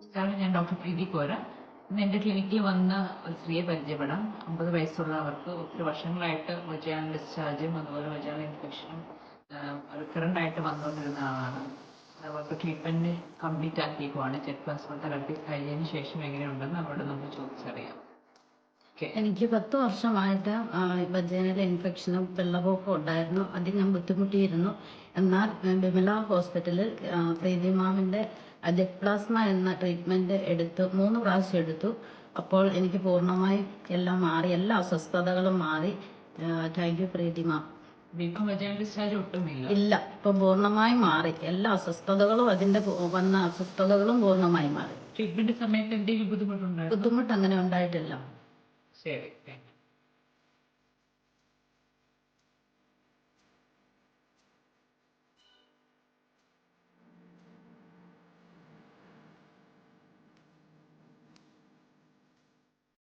നമസ്കാരം ഞാൻ ഡോക്ടർ പ്രീതി കോര. ഇന്ന് ക്ലിനിക്കിൽ വന്ന ഒരു സ്ത്രീയെ പരിചയപ്പെടാം. അമ്പത് വയസ്സുള്ളവർക്ക് ഒത്തിരി വർഷങ്ങളായിട്ട് വജാൻ ഡിസ്ചാർജും അതുപോലെ വജാൻ ഇൻഫെക്ഷനും റിക്കറന്റ് ആയിട്ട് വന്നുകൊണ്ടിരുന്ന ആളാണ്. അവർക്ക് ട്രീറ്റ്മെന്റ് കംപ്ലീറ്റ് ആക്കിയേക്കുവാണ്. ചെക്ക് പ്ലാസ്മ തെറാപ്പി കഴിഞ്ഞതിന് ശേഷം എങ്ങനെയുണ്ടെന്ന് അവരോട് നമുക്ക് ചോദിച്ചറിയാം. എനിക്ക് പത്ത് വർഷമായിട്ട് വജേനൽ ഇൻഫെക്ഷനും വെള്ളപ്പൊക്കവും ഉണ്ടായിരുന്നു. അതിൽ ഞാൻ ബുദ്ധിമുട്ടിയിരുന്നു. എന്നാൽ വിമല ഹോസ്പിറ്റലിൽ പ്രീതി മാമിന്റെ അജക് പ്ലാസ്മ എന്ന ട്രീറ്റ്മെന്റ് എടുത്തു മൂന്ന് പ്രാവശ്യം എടുത്തു. അപ്പോൾ എനിക്ക് പൂർണമായും എല്ലാം മാറി എല്ലാ അസ്വസ്ഥതകളും മാറി. താങ്ക് യു പ്രീതി മാം ഇപ്പം വജാൻ ഇല്ല ഇപ്പൊ പൂർണമായും മാറി. എല്ലാ അസ്വസ്ഥതകളും അതിന്റെ വന്ന അസ്വസ്ഥതകളും പൂർണമായി മാറി. ട്രീറ്റ്മെന്റ് സമയത്ത് എന്തെങ്കിലും ബുദ്ധിമുട്ടുണ്ടായിരുന്നു? ബുദ്ധിമുട്ട് അങ്ങനെ ഉണ്ടായിട്ടില്ല. ശരി താങ്ക് യു